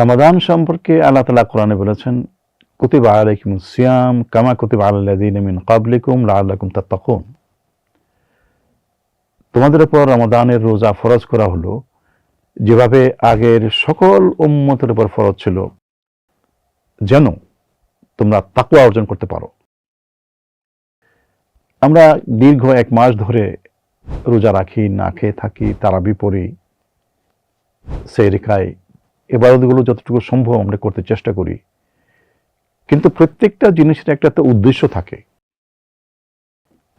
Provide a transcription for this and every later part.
রমাদান সম্পর্কে আল্লাহ তালা কোরআনে বলেছেন, কুতিবা আলাইকুম সিয়াম কামা কুতিবা আলাল্লাযীনা মিন ক্বাবলিকুম লাআল্লাকুম তাত্তাকুন। তোমাদের উপর রমাদানের রোজা ফরজ করা হলো, যেভাবে আগের সকল উম্মতের উপর ফরজ ছিল, যেন তোমরা তাকুয়া অর্জন করতে পারো। আমরা দীর্ঘ এক মাস ধরে রোজা রাখি, না খেয়ে থাকি, তারাবি পড়ি, সেই রেখায় এবারতগুলো যতটুকু সম্ভব আমরা করতে চেষ্টা করি। কিন্তু প্রত্যেকটা জিনিসের একটা তো উদ্দেশ্য থাকে।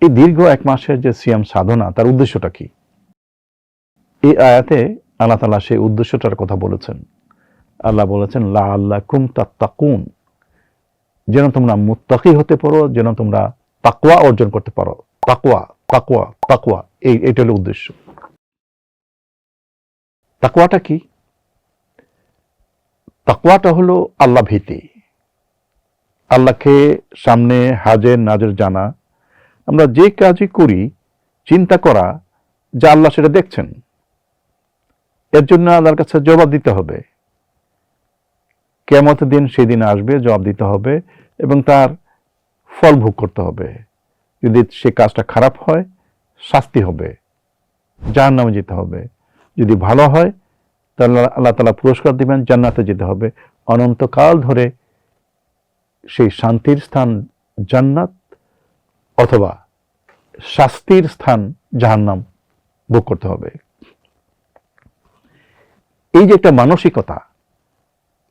এই দীর্ঘ এক মাসের যে সিয়াম সাধনা, তার উদ্দেশ্যটা কি? এই আয়াতে আল্লাহ তালা সেই উদ্দেশ্যটার কথা বলেছেন। আল্লাহ বলেছেন লা আল্লাহ কুম তাত্তাকুন। যেন তোমরা মুত্তাকি হতে পারো, যেন তোমরা তাকুয়া অর্জন করতে পারো। তাকুয়া তাকুয়া তাকুয়া এই, এটা হলো উদ্দেশ্য। তাকুয়াটা কি? তাকুয়াটা হলো আল্লাহ ভীতি। আল্লাহকে সামনে হাজের নাজের জানা। আমরা যে কাজই করি, চিন্তা করা, যা আল্লাহ সেটা দেখছেন, এর জন্য আল্লাহর কাছে জবাব দিতে হবে। কেমত দিন সেদিন আসবে, জবাব দিতে হবে এবং তার ফল ভোগ করতে হবে। যদি সে কাজটা খারাপ হয়, শাস্তি হবে। যার নামে যেতে হবে। যদি ভালো হয় তাহলে আল্লাহ তালা পুরস্কার দিবেন, জান্নাতে যেতে হবে। অনন্তকাল ধরে সেই শান্তির স্থান জান্নাত অথবা শাস্তির স্থান জাহান্নাম ভোগ করতে হবে। এই যে একটা মানসিকতা,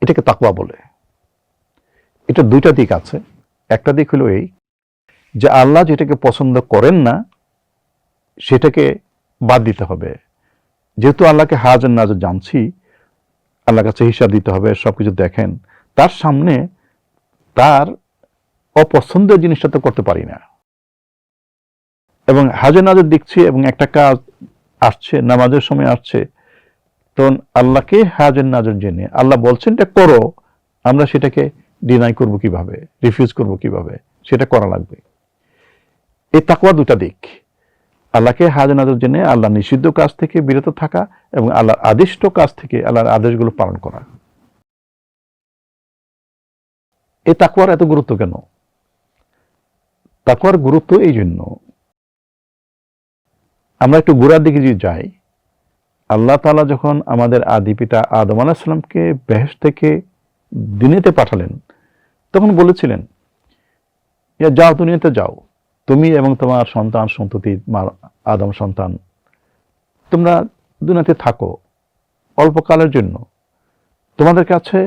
এটাকে তাকুয়া বলে। এটা দুইটা দিক আছে। একটা দিক হলো এই যে আল্লাহ যেটাকে পছন্দ করেন না, সেটাকে বাদ দিতে হবে। যেহেতু আল্লাহকে হাজার নাজার জানছি, আল্লাহর কাছে হিসাব দিতে হবে, সবকিছু দেখেন, তার সামনে তার অপছন্দের জিনিসটা তো করতে পারি না। এবং হাজার নাজার দেখছি এবং একটা কাজ আসছে, নামাজের সময় আসছে, তখন আল্লাহকে হাজার নাজর জেনে আল্লাহ বলছেন এটা করো, আমরা সেটাকে ডিনাই করব কীভাবে রিফিউজ করব কীভাবে, সেটা করা লাগবে। এই তাকুয়া দুটা দিক। আল্লাহকে নাজর জেনে আল্লাহ নিষিদ্ধ কাজ থেকে বিরত থাকা এবং আল্লাহর আদিষ্ট কাজ থেকে আল্লাহর আদেশগুলো পালন করা। এই তাকুয়ার এত গুরুত্ব কেন? তাকুয়ার গুরুত্ব এই জন্য। আমরা একটু গোড়ার দিকে যদি যাই, আল্লাহ তালা যখন আমাদের আদি পিতা আদম আলাহিসাল্লামকে বেহেস থেকে দিনেতে পাঠালেন, তখন বলেছিলেন যাও দুনিয়াতে যাও। তুমি এবং তোমার সন্তান সন্ততি মার আদম সন্তান। তোমরা দুনিয়াতে থাকো অল্পকালের জন্য। তোমাদের কাছে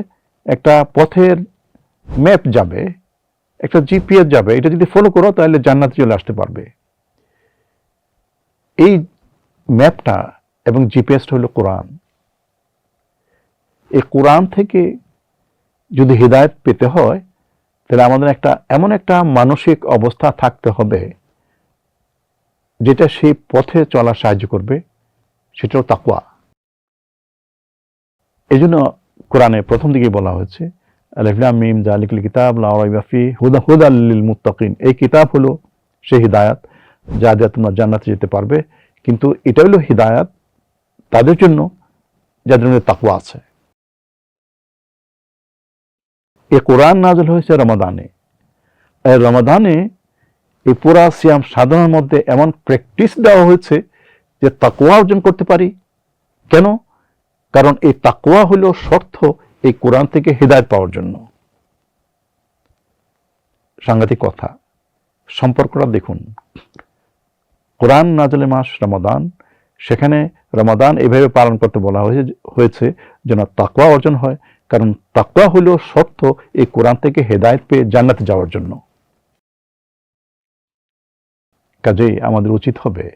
একটা পথের ম্যাপ যাবে, একটা জিপিএস যাবে। এটা যদি ফলো করো, তাহলে জান্নাতে চলে আসতে পারবে। এই ম্যাপটা এবং জিপিএসটা হলো কোরআন। এই কোরআন থেকে যদি হৃদায়ত পেতে হয় তাহলে আমাদের একটা, এমন একটা মানসিক অবস্থা থাকতে হবে, যেটা সেই পথে চলা সাহায্য করবে সেটাও তাকুয়া এই জন্য কোরআনে প্রথম দিকে বলা হয়েছে আলফলাম মিম জালিকুল কিতাব লাফি হুদা হুদাল্লিল মুত্তাকিন। এই কিতাব হলো সে হিদায়াত, যা যা তোমরা জান্নাতে যেতে পারবে। কিন্তু এটা হলো হিদায়াত তাদের জন্য, যাদের মধ্যে তাকুয়া আছে। এ কোরআন নাজল হয়েছে রমাদানে। রমাদানে এই পুরা সিয়াম সাধনার মধ্যে এমন প্র্যাকটিস দেওয়া হয়েছে যে তাকুয়া অর্জন করতে পারি। কেন? কারণ এই তাকুয়া হলো শর্ত এই কোরআন থেকে হৃদায়ত পাওয়ার জন্য। সাংঘাতিক কথা। সম্পর্কটা দেখুন। কোরআন নাজলে মাস রমাদান, সেখানে রমাদান এভাবে পালন করতে বলা হয়েছে হয়েছে যেন তাকুয়া অর্জন হয় কারণ তাকুয়া হলো শর্ত এই কোরআন থেকে হেদায়ত পেয়ে জান্নাতে যাওয়ার জন্য। কাজেই আমাদের উচিত হবে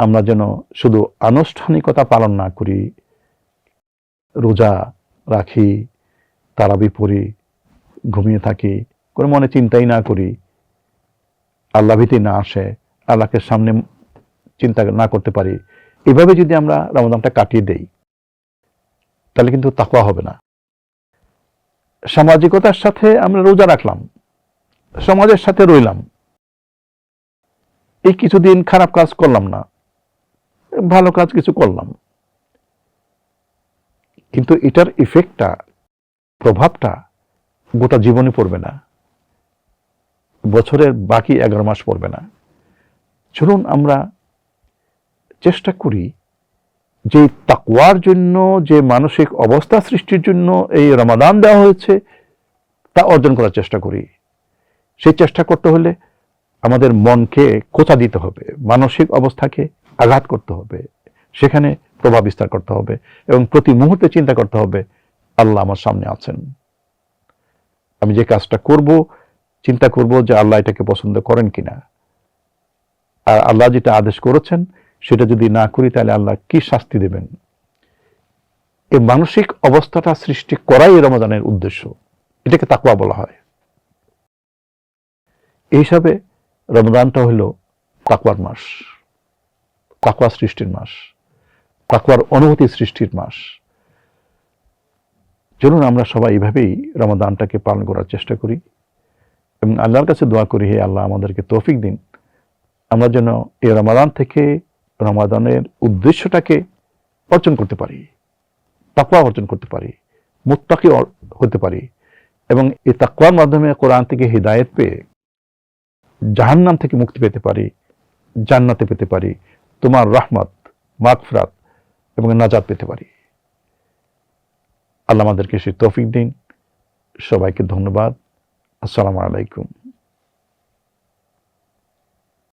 আমরা যেন শুধু আনুষ্ঠানিকতা পালন না করি, রোজা রাখি, তারাবি পড়ি, ঘুমিয়ে থাকি, কোনো মনে চিন্তাই না করি, আল্লাহ ভীতি না আসে, আল্লাহকে সামনে চিন্তা না করতে পারি। এভাবে যদি আমরা রমজানটা কাটিয়ে দেই তাহলে কিন্তু তাকুয়া হবে না। সামাজিকতার সাথে আমরা রোজা রাখলাম, সমাজের সাথে রইলাম। এই কিছুদিন খারাপ কাজ করলাম না, ভালো কাজ কিছু করলাম। কিন্তু এটার ইফেক্টটা প্রভাবটা গোটা জীবনে পড়বে না। বছরের বাকি এগারো মাস পড়বে না। চলুন আমরা চেষ্টা করি যে তাকওয়ার জন্য, যে মানসিক অবস্থা সৃষ্টির জন্য এই রমাদান দেওয়া হয়েছে, তা অর্জন করার চেষ্টা করি। সেই চেষ্টা করতে হলে আমাদের মনকে কোথা দিতে হবে? মানসিক অবস্থাকে আঘাত করতে হবে। সেখানে প্রভাব বিস্তার করতে হবে এবং প্রতি মুহূর্তে চিন্তা করতে হবে, আল্লাহ আমার সামনে আছেন। আমি যে কাজটা করব, চিন্তা করব যে আল্লাহ এটাকে পছন্দ করেন কিনা। আর আল্লাহ যেটা আদেশ করেছেন সেটা যদি না করি, তাহলে আল্লাহ কি শাস্তি দেবেন? এই মানসিক অবস্থাটা সৃষ্টি করাই রমাদানের উদ্দেশ্য। এটাকে তাকুয়া বলা হয়। এই হিসাবে রমজানটা হলো তাকুয়ার মাস তাকুয়া সৃষ্টির মাস তাকুয়ার অনুভূতি সৃষ্টির মাস। চলুন আমরা সবাই এইভাবেই রমাদানটাকে পালন করার চেষ্টা করি এবং আল্লাহর কাছে দোয়া করি, হে আল্লাহ আমাদেরকে তৌফিক দিন। আমরা যেন এই রমাদান থেকে রমাদানের উদ্দেশ্যটাকে অর্জন করতে পারি তাকুয়া অর্জন করতে পারি, মুত্তাকি হতে পারি। এবং এই তাকুয়ার মাধ্যমে কোরআন থেকে হৃদায়ত পেয়ে জাহান্নাম থেকে মুক্তি পেতে পারি, জান্নাতে পেতে পারি, তোমার রহমত, মাগফরাত এবং নাজাত পেতে পারি। আল্লাহ আমাদেরকে সেই তৌফিক দিন। সবাইকে ধন্যবাদ। আসসালামু আলাইকুম।